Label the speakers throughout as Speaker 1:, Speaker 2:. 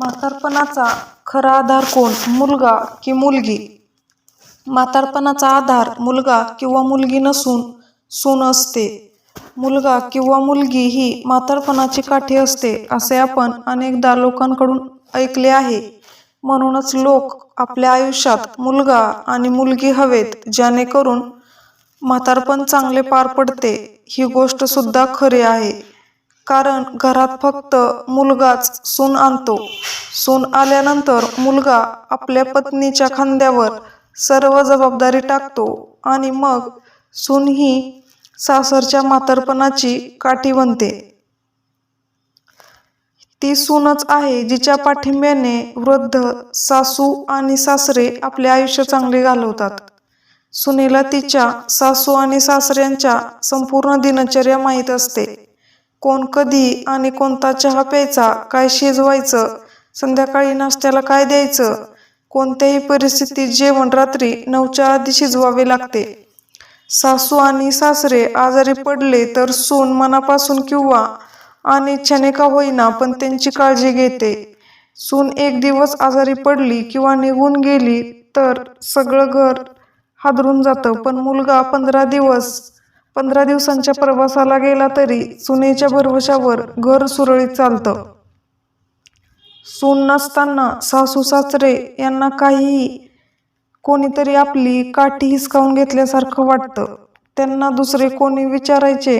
Speaker 1: म्हातारपणाचा खरा आधार कोण? मुलगा की मुलगी? म्हातारपणाचा आधार मुलगा किंवा मुलगी नसून सून असते. मुलगा किंवा मुलगी ही म्हातारपणाची काठी असते असे आपण अनेकदा लोकांकडून ऐकले आहे. म्हणूनच लोक आपल्या आयुष्यात मुलगा आणि मुलगी हवेत जेणेकरून म्हातारपण चांगले पार पडते ही गोष्ट सुद्धा खरी आहे. कारण घरात फक्त मुलगाच सून आणतो. सून आल्यानंतर मुलगा आपल्या पत्नीच्या खांद्यावर सर्व जबाबदारी टाकतो आणि मग सून ही सासरच्या म्हातारपणाची काठी बनते. ती सूनच आहे जिच्या पाठिंब्याने वृद्ध सासू आणि सासरे आपले आयुष्य चांगले घालवतात. सुनेला तिच्या सासू आणि सासऱ्यांच्या संपूर्ण दिनचर्या माहीत असते. कोण कधी आणि कोणता चहा प्यायचा काय शिजवायचं संध्याकाळी नाश्त्याला काय द्यायचं कोणत्याही परिस्थितीत जेवण रात्री नऊच्या आधी शिजवावे लागते. सासू आणि सासरे आजारी पडले तर सून मनापासून किंवा अनिच्छाने का होईना पण त्यांची काळजी घेते. सून एक दिवस आजारी पडली किंवा निघून गेली तर सगळं घर हादरून जातं पण मुलगा पंधरा दिवस पंधरा दिवसांच्या प्रवासाला गेला तरी सुनेच्या भरवशावर घर सुरळीत चालतं. सून नसताना सासू सासरे यांना काहीही कोणीतरी आपली काठी हिसकावून घेतल्यासारखं वाटतं. त्यांना दुसरे कोणी विचारायचे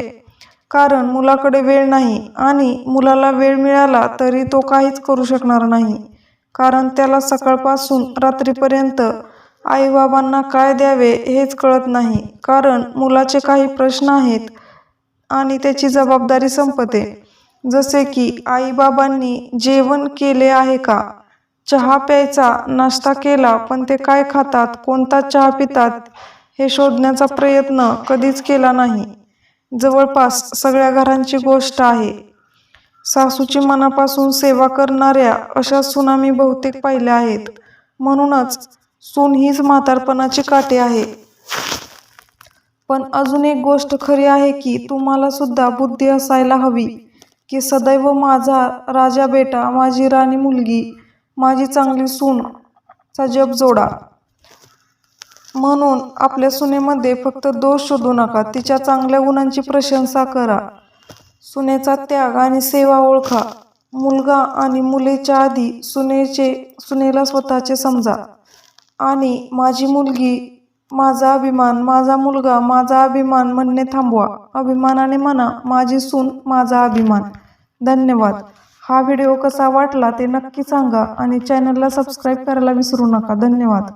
Speaker 1: कारण मुलाकडे वेळ नाही आणि मुलाला वेळ मिळाला तरी तो काहीच करू शकणार नाही कारण त्याला सकाळपासून रात्रीपर्यंत आईबाबांना काय द्यावे हेच कळत नाही. कारण मुलाचे काही प्रश्न आहेत आणि त्याची जबाबदारी संपते. जसे की आईबाबांनी जेवण केले आहे का? चहा प्यायचा नाश्ता केला पण ते काय खातात कोणता चहा पितात हे शोधण्याचा प्रयत्न कधीच केला नाही. जवळपास सगळ्या घरांची गोष्ट आहे. सासूची मनापासून सेवा करणाऱ्या अशा सुनामी बहुतेक पाहिल्या आहेत. म्हणूनच सून हीच म्हातारपणाची काठी आहे. पण अजून एक गोष्ट खरी आहे की तुम्हाला सुद्धा बुद्धी असायला हवी की सदैव माझा राजा बेटा माझी राणी मुलगी माझी चांगली सून चा जप जोडा. म्हणून आपल्या सुनेमध्ये फक्त दोष शोधू नका तिच्या चांगल्या गुणांची प्रशंसा करा. सुनेचा त्याग आणि सेवा ओळखा. मुलगा आणि मुलीच्या आधी सुनेचे सुनेला स्वतःचे समजा. आणि माझी मुलगी माझा अभिमान माझा मुलगा माझा अभिमान म्हणणे थांबवा. अभिमानाने म्हणा माझी सून माझा अभिमान. धन्यवाद. हा व्हिडिओ कसा वाटला ते नक्की सांगा आणि चॅनलला सबस्क्राईब करायला विसरू नका. धन्यवाद.